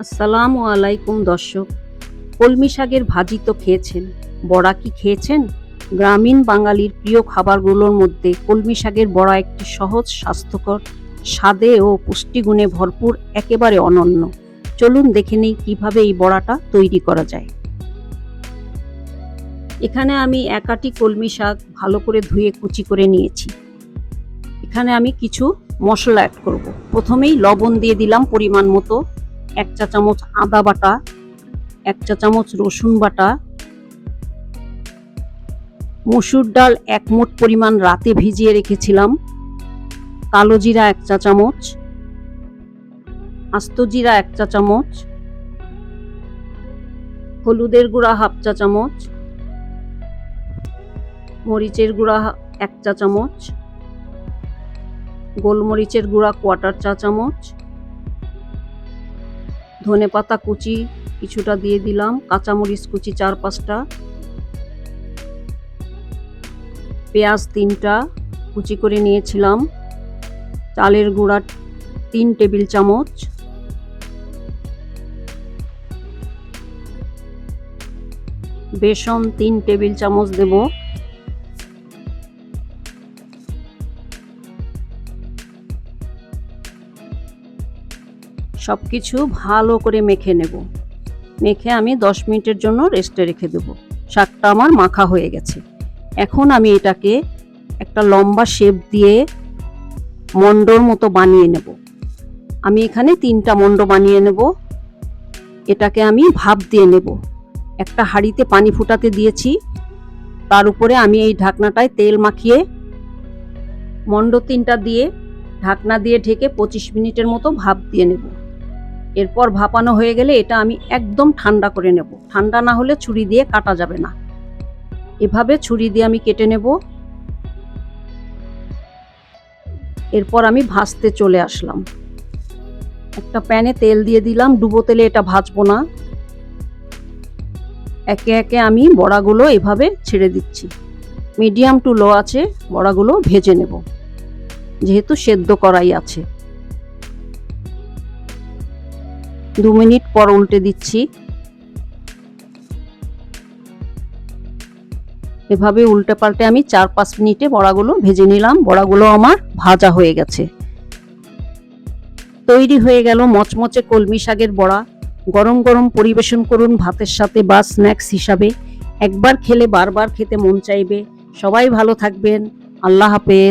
আসসালামু আলাইকুম, দর্শক। কলমি শাকের ভাজি তো খেয়েছেন। বড়া কি খেয়েছেন? গ্রামীণ বাঙালির প্রিয় খাবারগুলোর মধ্যে কলমি শাকের বড়া একটি সহজ, স্বাস্থ্যকর, স্বাদে ও পুষ্টিগুণে ভরপুর, একেবারে অনন্য। চলুন দেখে নিই কীভাবে এই বড়াটা তৈরি করা যায়। এখানে আমি একাটি কলমি শাক ভালো করে ধুয়ে কুচি করে নিয়েছি। এখানে আমি কিছু মশলা অ্যাড করব। প্রথমেই লবণ দিয়ে দিলাম পরিমাণ মতো। এক চা চামচ আদা বাটা, এক চা চামচ রসুন বাটা, মসুর ডাল এক মুঠ পরিমাণ রাতে ভিজিয়ে রেখেছিলাম, কালো জিরা এক চা চামচ, আস্ত জিরা এক চা চামচ, হলুদের গুঁড়া হাফ চা চামচ, মরিচের গুঁড়া এক চা চামচ, গোলমরিচের গুঁড়া কোয়াটার চা চামচ ধনে পাতা কুচি কিছুটা দিয়ে দিলাম, কাঁচামরিচ কুচি চার পাঁচটা, পেঁয়াজ তিনটা কুচি করে নিয়েছিলাম, চালের গুঁড়া তিন টেবিল চামচ, বেসন তিন টেবিল চামচ দেব। সব কিছু ভালো করে মেখে নেব। মেখে আমি দশ মিনিটের জন্য রেস্টে রেখে দেব। শাকটা আমার মাখা হয়ে গেছে। এখন আমি এটাকে একটা লম্বা শেপ দিয়ে মন্ডর মতো বানিয়ে নেব। আমি এখানে তিনটা মন্ড বানিয়ে নেব। এটাকে আমি ভাপ দিয়ে নেব। একটা হাঁড়িতে পানি ফুটাতে দিয়েছি। তার উপরে আমি এই ঢাকনাটায় তেল মাখিয়ে মন্ড তিনটা দিয়ে ঢাকনা দিয়ে ঢেকে পঁচিশ মিনিটের মতো ভাপ দিয়ে নেব। এরপর ভাপানো হয়ে গেলে এটা আমি একদম ঠান্ডা করে নেব। ঠান্ডা না হলে ছুরি দিয়ে কাটা যাবে না। এভাবে ছুরি দিয়ে আমি কেটে নেব। এরপর আমি ভাজতে চলে আসলাম। একটা প্যানে তেল দিয়ে দিলাম, ডুবো তেলে এটা ভাজবো না। একে একে আমি বড়াগুলো এভাবে ছেড়ে দিচ্ছি। মিডিয়াম টু লো আছে, বড়াগুলো ভেজে নেব। যেহেতু সেদ্ধ করাই আছে। দু মিনিট পর উল্টে দিচ্ছি। এভাবে উল্টে পাল্টে আমি চার পাঁচ মিনিটে বড়াগুলো ভেজে নিলাম। বড়াগুলো আমার ভাজা হয়ে গেছে। তৈরি হয়ে গেল মচমচে কলমি শাকের বড়া। গরম গরম পরিবেশন করুন ভাতের সাথে বা স্ন্যাক্স হিসাবে। একবার খেলে বারবার খেতে মন চাইবে। সবাই ভালো থাকবেন। আল্লাহ হাফেজ।